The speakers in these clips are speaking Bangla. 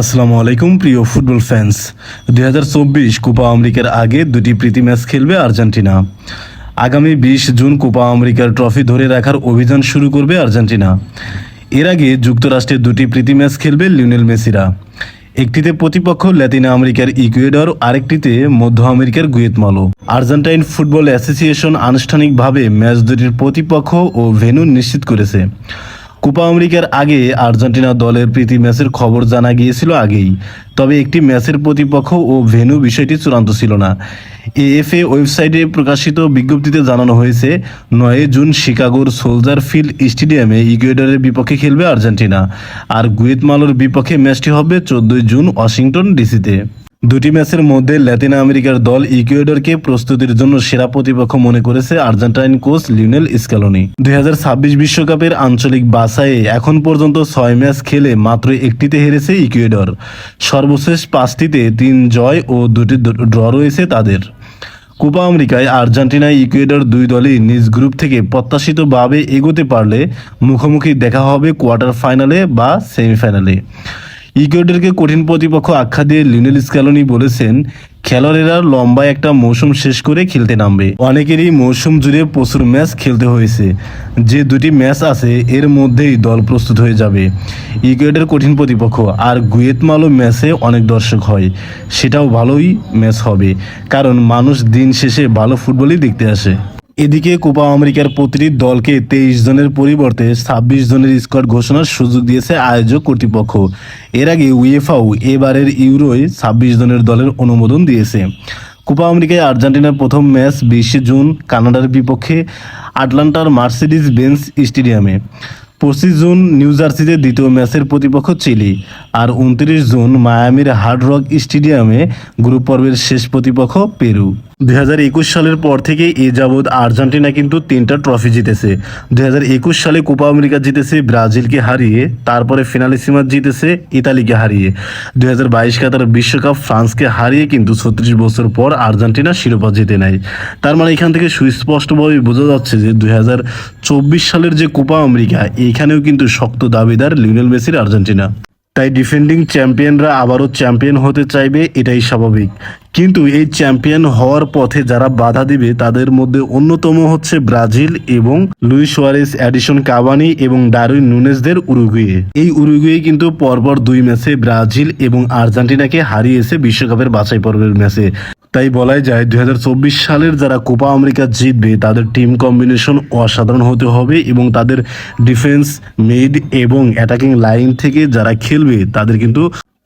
আসসালামু আলাইকুম, প্রিয় ফুটবল ফ্যান্স দুই হাজার চব্বিশ কোপা আমেরিকার আগে দুটি প্রীতি ম্যাচ খেলবে আর্জেন্টিনা। আগামী বিশ জুন কোপা আমেরিকার ট্রফি ধরে রাখার অভিযান শুরু করবে আর্জেন্টিনা। এর আগে যুক্তরাষ্ট্রের দুটি প্রীতি ম্যাচ খেলবে লিওনেল মেসিরা। একটিতে প্রতিপক্ষ ল্যাতিন আমেরিকার ইকুয়েডর, আরেকটিতে মধ্য আমেরিকার গুয়েতমালো। আর্জেন্টাইন ফুটবল অ্যাসোসিয়েশন আনুষ্ঠানিকভাবে ম্যাচ দুটির প্রতিপক্ষ ও ভেন্যু নিশ্চিত করেছে। কোপা আমেরিকার আগে আর্জেন্টিনা দলের প্রীতি ম্যাচের খবর জানা গিয়েছিল আগেই। তবে একটি ম্যাচের প্রতিপক্ষ ও ভেন্যু বিষয়টি চূড়ান্ত ছিল না। এএফএ ওয়েবসাইটে প্রকাশিত বিজ্ঞপ্তিতে জানানো হয়েছে, নয় জুন শিকাগোর সোলজার ফিল্ড স্টেডিয়ামে ইকুয়েডরের বিপক্ষে খেলবে আর্জেন্টিনা। আর গুয়েতমালোর বিপক্ষে ম্যাচটি হবে চোদ্দই জুন ওয়াশিংটন ডিসিতে। দুটি ম্যাচের মধ্যে ল্যাতিন আমেরিকার দল ইকুয়েডরকে প্রস্তুতির জন্য সেরা প্রতিপক্ষ মনে করেছে আর্জেন্টাইন কোচ লিওনেল স্ক্যালোনি দুই বিশ্বকাপের আঞ্চলিক বাছাইয়ে এখন পর্যন্ত ছয় ম্যাচ খেলে মাত্র একটিতে হেরেছে ইকুয়েডর। সর্বশেষ পাঁচটিতে তিন জয় ও দুটি ড্র রয়েছে তাদের। কোপা আমেরিকায় আর্জেন্টিনা ইকুয়েডর দুই দলই নিজ গ্রুপ থেকে প্রত্যাশিতভাবে এগোতে পারলে মুখোমুখি দেখা হবে কোয়ার্টার ফাইনালে বা সেমিফাইনালে। ইকুয়েডরকে কঠিন প্রতিপক্ষ আখ্যা দিয়ে লিওনেল স্ক্যালোনি বলেছেন, খেলোয়াড়েরা লম্বা একটা মৌসুম শেষ করে খেলতে নামবে। অনেকেরই মৌসুম জুড়ে প্রচুর ম্যাচ খেলতে হয়েছে। যে দুটি ম্যাচ আছে, এর মধ্যেই দল প্রস্তুত হয়ে যাবে। ইকুয়েডর কঠিন প্রতিপক্ষ আর গুয়েতমালো ম্যাচে অনেক দর্শক হয়। সেটাও ভালোই ম্যাচ হবে, কারণ মানুষ দিন শেষে ভালো ফুটবলই দেখতে আসে। এদিকে কোপা আমেরিকার প্রতিটি দলকে তেইশ জনের পরিবর্তে ছাব্বিশ জনের স্কোয়াড ঘোষণার সুযোগ দিয়েছে আয়োজক কর্তৃপক্ষ। এর আগে উয়েফাও এবারের ইউরোয় ছাব্বিশ জনের দলের অনুমোদন দিয়েছে। কোপা আমেরিকায় আর্জেন্টিনার প্রথম ম্যাচ বিশে জুন, কানাডার বিপক্ষে আটলান্টার মার্সিডিজ বেঞ্চ স্টেডিয়ামে। পঁচিশ জুন, নিউ জার্সিতে দ্বিতীয় ম্যাচের প্রতিপক্ষ চিলি। আর উনত্রিশ জুন, মায়ামির হার্ড রক স্টেডিয়ামে গ্রুপ পর্বের শেষ প্রতিপক্ষ পেরু। দুই সালের পর থেকে এ যাবৎ আর্জেন্টিনা কিন্তু তিনটা ট্রফি জিতেছে। দুই সালে কোপা আমেরিকা জিতেছে ব্রাজিলকে হারিয়ে, তারপরে ফিনালিসিমা জিতেছে ইতালিকে হারিয়ে। দুই হাজার বাইশ কাতার বিশ্বকাপ ফ্রান্সকে হারিয়ে কিন্তু ছত্রিশ বছর পর আর্জেন্টিনা শিরোপা জিতে নেয় তার মানে এখান থেকে সুস্পষ্টভাবে বোঝা যাচ্ছে যে দুই সালের যে কোপা আমেরিকা এইখানেও কিন্তু শক্ত দাবিদার লিওনেল মেসির আর্জেন্টিনা। তাই ডিফেন্ডিং চ্যাম্পিয়নরা আবারও চ্যাম্পিয়ন হতে চাইবে, এটাই স্বাভাবিক। কিন্তু এই চ্যাম্পিয়ন হওয়ার পথে যারা বাধা দিবে, তাদের মধ্যে অন্যতম হচ্ছে ব্রাজিল এবং লুইস সোয়ারেস অ্যাডিশন কাবানি এবং ডারুই নুনেসদের উরুগুয়ে। এই উরুগুয়ে কিন্তু পরপর দুই ম্যাচে ব্রাজিল এবং আর্জেন্টিনাকে হারিয়েছে বিশ্বকাপের বাছাই পর্বের ম্যাচে। তাই বলাই যায় দুই হাজার চব্বিশ সালের যারা কোপা আমেরিকা জিতবে, তাদের টিম কম্বিনেশন অসাধারণ হতে হবে এবং তাদের ডিফেন্স মিড এবং অ্যাটাকিং লাইন থেকে যারা খেলবে, তাদের কিন্তু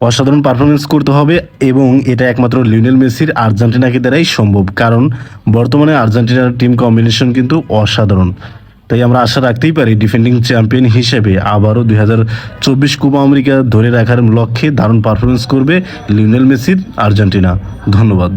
অসাধারণ পারফরমেন্স করতে হবে এবং এটা একমাত্র লিওনেল মেসির আর্জেন্টিনাকে দ্বারাই সম্ভব। কারণ বর্তমানে আর্জেন্টিনার টিম কম্বিনেশন কিন্তু অসাধারণ। তাই আমরা আশা রাখতেই পারি ডিফেন্ডিং চ্যাম্পিয়ন হিসেবে আবারও দুই হাজার চব্বিশ কোপা আমেরিকা ধরে রাখার লক্ষ্যে দারুণ পারফরমেন্স করবে লিওনেল মেসির আর্জেন্টিনা। ধন্যবাদ।